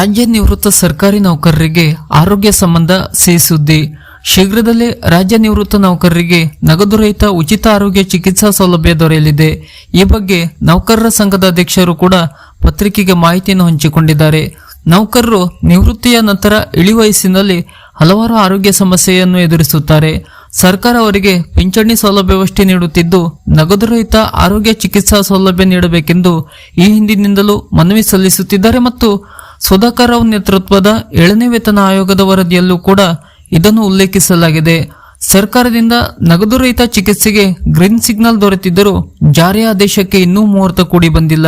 ರಾಜ್ಯ ನಿವೃತ್ತ ಸರ್ಕಾರಿ ನೌಕರರಿಗೆ ಆರೋಗ್ಯ ಸಂಬಂಧ ಸಿಹಿ ಶೀಘ್ರದಲ್ಲೇ ರಾಜ್ಯ ನಿವೃತ್ತ ನೌಕರರಿಗೆ ನಗದು ರಹಿತ ಉಚಿತ ಆರೋಗ್ಯ ಚಿಕಿತ್ಸಾ ಸೌಲಭ್ಯ ದೊರೆಯಲಿದೆ. ಈ ಬಗ್ಗೆ ನೌಕರರ ಸಂಘದ ಅಧ್ಯಕ್ಷರು ಕೂಡ ಪತ್ರಿಕೆಗೆ ಮಾಹಿತಿಯನ್ನು ಹಂಚಿಕೊಂಡಿದ್ದಾರೆ. ನೌಕರರು ನಿವೃತ್ತಿಯ ನಂತರ ಇಳಿ ವಯಸ್ಸಿನಲ್ಲಿ ಹಲವಾರು ಆರೋಗ್ಯ ಸಮಸ್ಯೆಯನ್ನು ಎದುರಿಸುತ್ತಾರೆ. ಸರ್ಕಾರ ಅವರಿಗೆ ಪಿಂಚಣಿ ಸೌಲಭ್ಯವಷ್ಟೇ ನೀಡುತ್ತಿದ್ದು, ನಗದು ರಹಿತ ಆರೋಗ್ಯ ಚಿಕಿತ್ಸಾ ಸೌಲಭ್ಯ ನೀಡಬೇಕೆಂದು ಈ ಹಿಂದಿನಿಂದಲೂ ಮನವಿ ಸಲ್ಲಿಸುತ್ತಿದ್ದಾರೆ ಮತ್ತು ಸುಧಾಕರ್ ರಾವ್ ನೇತೃತ್ವದ ಏಳನೇ ವೇತನ ಆಯೋಗದ ವರದಿಯಲ್ಲೂ ಕೂಡ ಇದನ್ನು ಉಲ್ಲೇಖಿಸಲಾಗಿದೆ. ಸರ್ಕಾರದಿಂದ ನಗದು ರಹಿತ ಚಿಕಿತ್ಸೆಗೆ ಗ್ರೀನ್ ಸಿಗ್ನಲ್ ದೊರೆತಿದ್ದರೂ ಜಾರಿ ಆದೇಶಕ್ಕೆ ಇನ್ನೂ ಮುಹೂರ್ತ ಕೂಡಿ ಬಂದಿಲ್ಲ.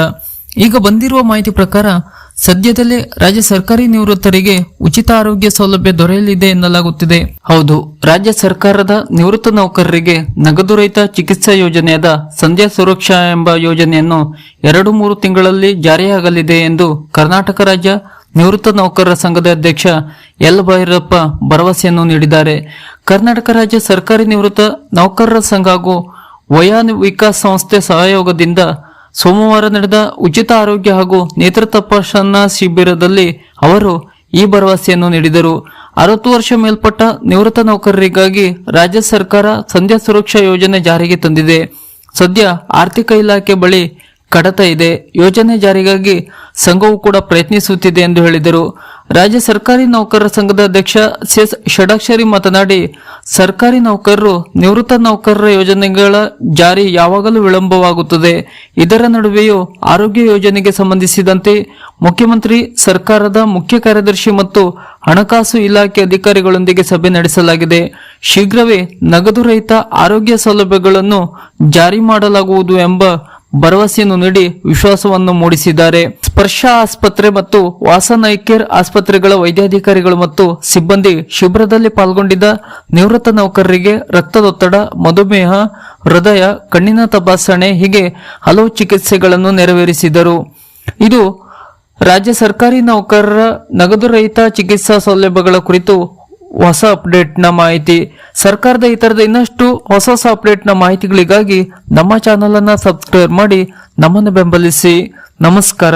ಈಗ ಬಂದಿರುವ ಮಾಹಿತಿ ಪ್ರಕಾರ ಸದ್ಯದಲ್ಲೇ ರಾಜ್ಯ ಸರ್ಕಾರಿ ನಿವೃತ್ತರಿಗೆ ಉಚಿತ ಆರೋಗ್ಯ ಸೌಲಭ್ಯ ದೊರೆಯಲಿದೆ ಎನ್ನಲಾಗುತ್ತಿದೆ. ಹೌದು, ರಾಜ್ಯ ಸರ್ಕಾರದ ನಿವೃತ್ತ ನೌಕರರಿಗೆ ನಗದು ರಹಿತ ಚಿಕಿತ್ಸಾ ಯೋಜನೆಯಾದ ಸಂಧ್ಯಾ ಸುರಕ್ಷಾ ಎಂಬ ಯೋಜನೆಯನ್ನು ಎರಡು ಮೂರು ತಿಂಗಳಲ್ಲಿ ಜಾರಿಯಾಗಲಿದೆ ಎಂದು ಕರ್ನಾಟಕ ರಾಜ್ಯ ನಿವೃತ್ತ ನೌಕರರ ಸಂಘದ ಅಧ್ಯಕ್ಷ ಎಲ್ ಭೈರಪ್ಪ ಭರವಸೆಯನ್ನು ನೀಡಿದ್ದಾರೆ. ಕರ್ನಾಟಕ ರಾಜ್ಯ ಸರ್ಕಾರಿ ನಿವೃತ್ತ ನೌಕರರ ಸಂಘ ಹಾಗೂ ವಯಾನ್ ವಿಕಾಸ್ ಸಂಸ್ಥೆ ಸಹಯೋಗದಿಂದ ಸೋಮವಾರ ನಡೆದ ಉಚಿತ ಆರೋಗ್ಯ ಹಾಗೂ ನೇತ್ರ ತಪಾಸಣಾ ಶಿಬಿರದಲ್ಲಿ ಅವರು ಈ ಭರವಸೆಯನ್ನು ನೀಡಿದರು. ಅರವತ್ತು ವರ್ಷ ಮೇಲ್ಪಟ್ಟ ನಿವೃತ್ತ ನೌಕರರಿಗಾಗಿ ರಾಜ್ಯ ಸರ್ಕಾರ ಸಂಧ್ಯಾ ಸುರಕ್ಷಾ ಯೋಜನೆ ಜಾರಿಗೆ ತಂದಿದೆ. ಸದ್ಯ ಆರ್ಥಿಕ ಇಲಾಖೆ ಬಳಿ ಕಡತ ಇದೆ. ಯೋಜನೆ ಜಾರಿಗಾಗಿ ಸಂಘವು ಕೂಡ ಪ್ರಯತ್ನಿಸುತ್ತಿದೆ ಎಂದು ಹೇಳಿದರು. ರಾಜ್ಯ ಸರ್ಕಾರಿ ನೌಕರರ ಸಂಘದ ಅಧ್ಯಕ್ಷ ಎಸ್ ಷಡಾಕ್ಷರಿ ಮಾತನಾಡಿ, ಸರ್ಕಾರಿ ನೌಕರರು ನಿವೃತ್ತ ನೌಕರರ ಯೋಜನೆಗಳ ಜಾರಿ ಯಾವಾಗಲೂ ವಿಳಂಬವಾಗುತ್ತದೆ. ಇದರ ನಡುವೆಯೂ ಆರೋಗ್ಯ ಯೋಜನೆಗೆ ಸಂಬಂಧಿಸಿದಂತೆ ಮುಖ್ಯಮಂತ್ರಿ, ಸರ್ಕಾರದ ಮುಖ್ಯ ಕಾರ್ಯದರ್ಶಿ ಮತ್ತು ಹಣಕಾಸು ಇಲಾಖೆ ಅಧಿಕಾರಿಗಳೊಂದಿಗೆ ಸಭೆ ನಡೆಸಲಾಗಿದೆ. ಶೀಘ್ರವೇ ನಗದು ರಹಿತ ಆರೋಗ್ಯ ಸೌಲಭ್ಯಗಳನ್ನು ಜಾರಿ ಮಾಡಲಾಗುವುದು ಎಂಬ ಭರವಸೆಯನ್ನು ನೀಡಿ ವಿಶ್ವಾಸವನ್ನು ಮೂಡಿಸಿದ್ದಾರೆ. ಸ್ಪರ್ಶ ಆಸ್ಪತ್ರೆ ಮತ್ತು ವಾಸನ್ ಐಕೇರ್ ಆಸ್ಪತ್ರೆಗಳ ವೈದ್ಯಾಧಿಕಾರಿಗಳು ಮತ್ತು ಸಿಬ್ಬಂದಿ ಶಿಬಿರದಲ್ಲಿ ಪಾಲ್ಗೊಂಡಿದ್ದ ನಿವೃತ್ತ ನೌಕರರಿಗೆ ರಕ್ತದೊತ್ತಡ, ಮಧುಮೇಹ, ಹೃದಯ, ಕಣ್ಣಿನ ತಪಾಸಣೆ ಹೀಗೆ ಹಲವು ಚಿಕಿತ್ಸೆಗಳನ್ನು ನೆರವೇರಿಸಿದರು. ಇದು ರಾಜ್ಯ ಸರ್ಕಾರಿ ನೌಕರರ ನಗದು ರಹಿತ ಚಿಕಿತ್ಸಾ ಸೌಲಭ್ಯಗಳ ಕುರಿತು ಹೊಸ ಅಪ್ಡೇಟ್ನ ಮಾಹಿತಿ. ಸರ್ಕಾರದ ಈ ಇನ್ನಷ್ಟು ಹೊಸ ಹೊಸ ಅಪ್ಡೇಟ್ನ ಮಾಹಿತಿಗಳಿಗಾಗಿ ನಮ್ಮ ಚಾನಲನ್ನು ಸಬ್ಸ್ಕ್ರೈಬ್ ಮಾಡಿ ನಮ್ಮನ್ನು ಬೆಂಬಲಿಸಿ. ನಮಸ್ಕಾರ.